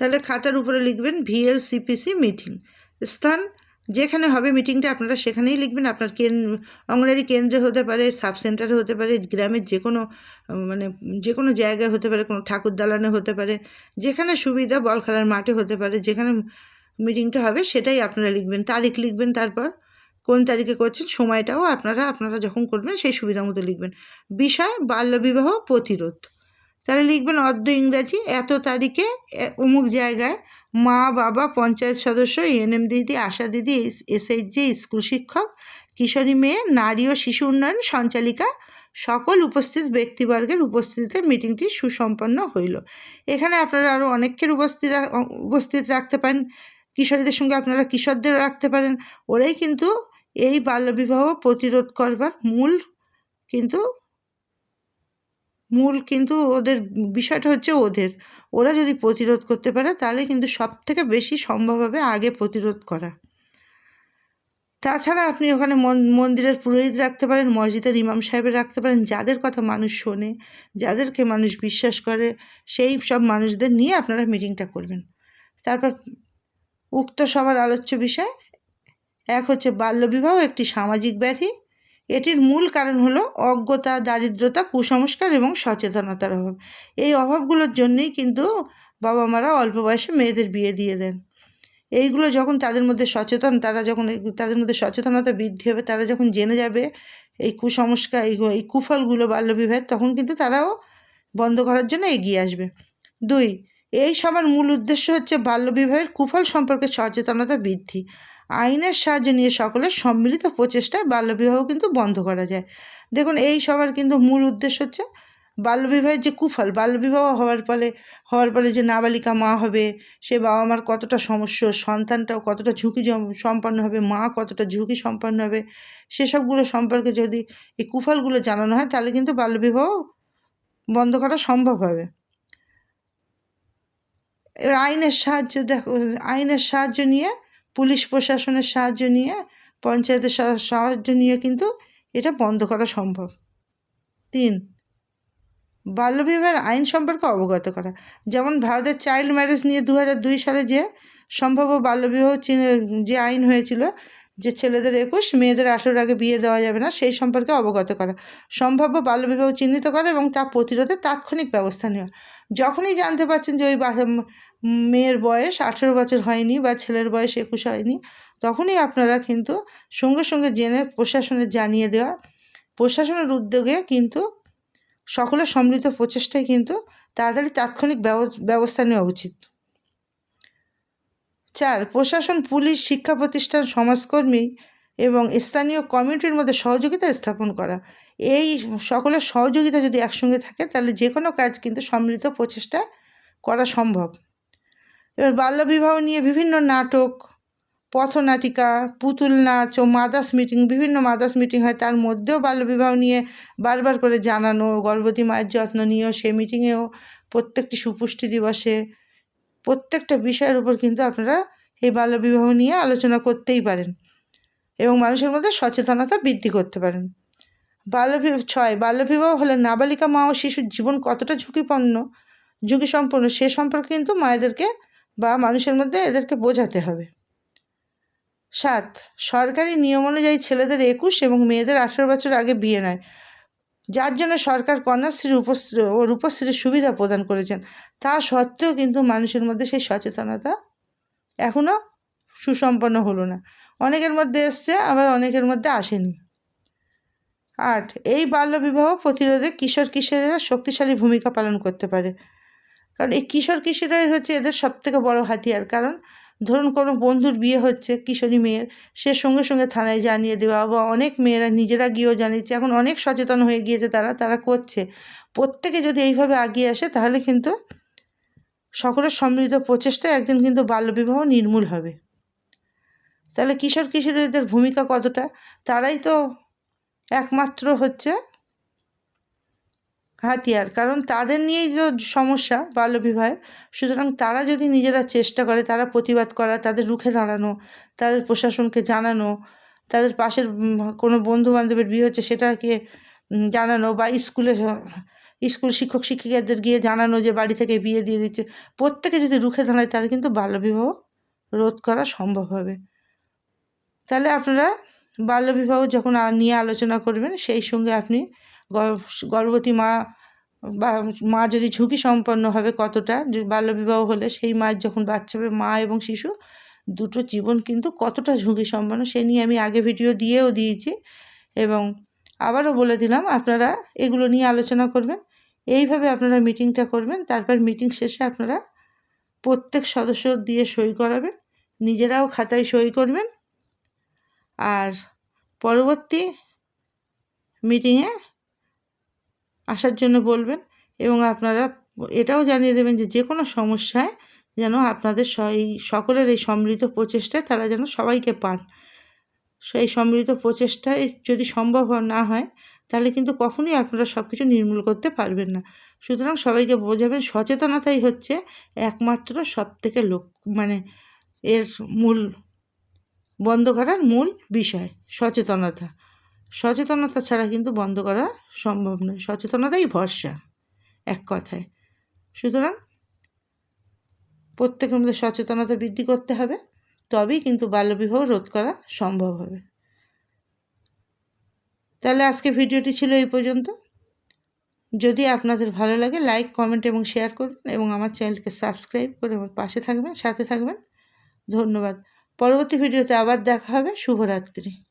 তাহলে খাতার উপরে লিখবেন ভিএলসিপিসি মিটিং। স্থান, যেখানে হবে মিটিংটা আপনারা সেখানেই লিখবেন। আপনার কেন, অঙ্গনারী কেন্দ্রে হতে পারে, সাব সেন্টারে হতে পারে, গ্রামের যে কোনো মানে যে কোনো জায়গায় হতে পারে, কোনো ঠাকুর দালানে হতে পারে, যেখানে সুবিধা বল খেলার মাঠে হতে পারে, যেখানে মিটিংটা হবে সেটাই আপনারা লিখবেন। তারিখ লিখবেন তারপর, কোন তারিখে করছেন, সময়টাও আপনারা আপনারা যখন করবেন সেই সুবিধা মতো লিখবেন। বিষয়, বাল্যবিবাহ, প্রতিরোধ। তাহলে লিখবেন অর্ধ ইংরাজি, এত তারিখে অমুক জায়গায়। মা, বাবা, পঞ্চায়েত সদস্য এনএম দিদি, আশা দিদি এসএইচজি স্কুল শিক্ষক, কিশোরী মেয়ে, নারী ও শিশু উন্নয়ন সঞ্চালিকা, সকল উপস্থিত ব্যক্তিবর্গের উপস্থিতিতে মিটিংটি সুসম্পন্ন হইল। এখানে আপনারা আরও অনেকের উপস্থিত উপস্থিত রাখতে পারেন। কিশোরীদের সঙ্গে আপনারা কিশোরদের রাখতে পারেন। ওরাই কিন্তু এই বাল্যবিবাহ প্রতিরোধ করবার মূল কিন্তু মূল কিন্তু ওদের বিষয়টা হচ্ছে ওদের। ওরা যদি প্রতিরোধ করতে পারে, তাহলে কিন্তু সব থেকে বেশি সম্ভব হবে আগে প্রতিরোধ করা। তাছাড়া আপনি ওখানে মন- মন্দিরের পুরোহিত রাখতে পারেন, মসজিদের ইমাম সাহেবের রাখতে পারেন, যাদের কথা মানুষ শোনে, যাদেরকে মানুষ বিশ্বাস করে, সেই সব মানুষদের নিয়ে আপনারা মিটিংটা করবেন। তারপর উক্ত সবার আলোচ্য বিষয়, এক হচ্ছে বাল্যবিবাহ, একটি সামাজিক ব্যাধি এটির মূল কারণ হলো অজ্ঞতা, দারিদ্রতা, কুসংস্কার এবং সচেতনতার অভাব। এই অভাবগুলোর জন্যেই কিন্তু বাবা মারা অল্প বয়সে মেয়েদের বিয়ে দিয়ে দেন। এইগুলো যখন তাদের মধ্যে সচেতন, তারা যখন তাদের মধ্যে সচেতনতা বৃদ্ধি হবে, তারা যখন জেনে যাবে এই কুসংস্কার, এই এই কুফলগুলো, বাল্যবিবাহের, তখন কিন্তু তারাও বন্ধ করার জন্য এগিয়ে আসবে। দুই, এই সবার মূল উদ্দেশ্য হচ্ছে বাল্যবিবাহের কুফল সম্পর্কে সচেতনতা বৃদ্ধি। আইনের সাহায্য নিয়ে সকলের সম্মিলিত প্রচেষ্টায় বাল্যবিবাহ কিন্তু বন্ধ করা যায়। দেখুন, এই সবার কিন্তু মূল উদ্দেশ্য হচ্ছে বাল্যবিবাহের যে কুফল, বাল্যবিবাহ হওয়ার ফলে হওয়ার ফলে যে নাবালিকা মা হবে, সে বাবা মার কতটা সমস্যা, সন্তানটাও কতটা ঝুঁকি সম্পন্ন হবে, মা কতটা ঝুঁকি সম্পন্ন হবে, সেসবগুলো সম্পর্কে যদি এই কুফলগুলো জানানো হয়, তাহলে কিন্তু বাল্যবিবাহ বন্ধ করা সম্ভব হবে। এবার আইনের সাহায্য দেখো, আইনের সাহায্য নিয়ে পুলিশ প্রশাসনের সাহায্য নিয়ে, পঞ্চায়েতের সাহায্য নিয়ে কিন্তু এটা বন্ধ করা সম্ভব। তিন, বাল্যবিবাহের আইন সম্পর্কে অবগত করা। যেমন ভারতের চাইল্ড ম্যারেজ নিয়ে দু সালে যে সম্ভাব্য বাল্যবিবাহ যে আইন হয়েছিল যে ছেলেদের একুশ, মেয়েদের আঠেরোর আগে বিয়ে দেওয়া যাবে না, সেই সম্পর্কে অবগত করা। সম্ভাব্য বাল্যবিবাহ চিহ্নিত করা এবং তা প্রতিরোধে তাৎক্ষণিক ব্যবস্থা নেওয়া। যখনই জানতে পারছেন যে ওই মেয়ের বয়স আঠেরো বছর হয়নি বা ছেলের বয়স একুশ হয়নি, তখনই আপনারা কিন্তু সঙ্গে সঙ্গে জেনে প্রশাসনে জানিয়ে দেওয়া, প্রশাসনের উদ্যোগে কিন্তু সকলের সম্মিলিত প্রচেষ্টায় কিন্তু তাড়াতাড়ি তাৎক্ষণিক ব্যব- ব্যবস্থা নেওয়া উচিত। চার, প্রশাসন, পুলিশ, শিক্ষা প্রতিষ্ঠান, সমাজকর্মী এবং স্থানীয় কমিউনিটির মধ্যে সহযোগিতা স্থাপন করা। এই সকলের সহযোগিতা যদি একসঙ্গে থাকে, তাহলে যে কোনো কাজ কিন্তু সম্মিলিত প্রচেষ্টা করা সম্ভব। এবার বাল্যবিবাহ নিয়ে বিভিন্ন নাটক, পথনাটিকা, পুতুল নাচ ও মাদার্স মিটিং, বিভিন্ন মাদার্স মিটিং হয়। তার মধ্যেও বাল্যবিবাহ নিয়ে বারবার করে জানানো, গর্ভবতী মায়ের যত্ন নিয়েও সে মিটিংয়েও প্রত্যেকটি সুপুষ্টি দিবসে প্রত্যেকটা বিষয়ের উপর কিন্তু আপনারা এই বাল্যবিবাহ নিয়ে আলোচনা করতেই পারেন এবং মানুষের মধ্যে সচেতনতা বৃদ্ধি করতে পারেন। বাল্যবিবাহ ছয়, বাল্যবিবাহ হলে নাবালিকা মা ও শিশুর জীবন কতটা ঝুঁকিপূর্ণ, ঝুঁকিসম্পন্ন সে সম্পর্কে কিন্তু মায়েদেরকে বা মানুষের মধ্যে এদেরকে বোঝাতে হবে। সাত, সরকারি নিয়ম অনুযায়ী ছেলেদের একুশ এবং মেয়েদের আঠেরো বছর আগে বিয়ে নয়। যার জন্য সরকার কন্যাশ্রী রূপশ্রী ও রূপশ্রীর সুবিধা প্রদান করেছেন। তা সত্ত্বেও কিন্তু মানুষের মধ্যে সেই সচেতনতা এখনও সুসম্পন্ন হলো না। অনেকের মধ্যে এসছে, আবার অনেকের মধ্যে আসেনি। আট, এই বাল্যবিবাহ প্রতিরোধে কিশোর কিশোরেরা শক্তিশালী ভূমিকা পালন করতে পারে। কারণ এই কিশোর কিশোরাই হচ্ছে এদের সবথেকে বড় হাতিয়ার। কারণ ধরুন কোনো বন্ধুর বিয়ে হচ্ছে, কিশোরী মেয়ের, সে সঙ্গে সঙ্গে থানায় জানিয়ে দেওয়া বা অনেক মেয়েরা নিজেরা গিয়েও জানিয়েছে, এখন অনেক সচেতন হয়ে গিয়েছে তারা তারা করছে। প্রত্যেকে যদি এইভাবে এগিয়ে আসে তাহলে কিন্তু সকলের সম্মিলিত প্রচেষ্টায় একদিন কিন্তু বাল্যবিবাহ নির্মূল হবে। তাহলে কিশোর কিশোরীদের ভূমিকা কতটা? তারাই তো একমাত্র হচ্ছে হাতিয়ার। কারণ তাদের নিয়েই তো সমস্যা বাল্যবিবাহের, সুতরাং তারা যদি নিজেরা চেষ্টা করে, তারা প্রতিবাদ করা, তাদের রুখে দাঁড়ানো, তাদের প্রশাসনকে জানানো, তাদের পাশের কোনো বন্ধু বান্ধবের বিয়ে হচ্ছে সেটাকে জানানো বা স্কুলে স্কুল শিক্ষক শিক্ষিকাদের গিয়ে জানানো যে বাড়ি থেকে বিয়ে দিয়ে দিচ্ছে, প্রত্যেকে যদি রুখে দাঁড়ায় তাহলে কিন্তু বাল্যবিবাহ রোধ করা সম্ভব হবে। তাহলে আপনারা বাল্যবিবাহ যখন নিয়ে আলোচনা করবেন, সেই সঙ্গে আপনি গর্ভবতী মা বা মা যদি ঝুঁকি সম্পন্ন হবে কতটা বাল্যবিবাহ হলে সেই মায়ের যখন বাচ্চা হবে, মা এবং শিশু, দুটো জীবন কিন্তু কতটা ঝুঁকি সম্পন্ন সে নিয়ে আমি আগে ভিডিও দিয়েও দিয়েছি। এবং আবারও বলে দিলাম, আপনারা এগুলো নিয়ে আলোচনা করবেন। এইভাবে আপনারা মিটিংটা করবেন। তারপর মিটিং শেষে আপনারা প্রত্যেক সদস্য দিয়ে সই করাবেন। নিজেরাও খাতায় সই করবেন। আর পরবর্তী মিটিংয়ে আসার জন্য বলবেন এবং আপনারা এটাও জানিয়ে দেবেন যে যে কোনো সমস্যায় যেন আপনাদের এই সকলের এই সম্মিলিত প্রচেষ্টায় তারা যেন সবাইকে পান। সেই সম্মিলিত প্রচেষ্টায় যদি সম্ভব না হয়, তাহলে কিন্তু কখনোই আপনারা সব কিছু নির্মূল করতে পারবেন না। সুতরাং সবাইকে বোঝাবেন, সচেতনতাই হচ্ছে একমাত্র সব থেকে লোক মানে এর মূল, বন্ধ করার মূল বিষয়, সচেতনতা। সচেতনতা ছাড়া কিন্তু বন্ধ করা সম্ভব নয়। সচেতনতাই ভরসা, এক কথায়। সুতরাং প্রত্যেকের মধ্যে সচেতনতা বৃদ্ধি করতে হবে, তবেই কিন্তু বাল্যবিবাহ রোধ করা সম্ভব হবে। তাহলে আজকে ভিডিওটি ছিল এই পর্যন্ত। যদি আপনাদের ভালো লাগে, লাইক, কমেন্ট এবং শেয়ার করবেন এবং আমার চ্যানেলকে সাবস্ক্রাইব করে আমার পাশে থাকবেন, সাথে থাকবেন। ধন্যবাদ। পরবর্তী ভিডিওতে আবার দেখা হবে। শুভরাত্রি।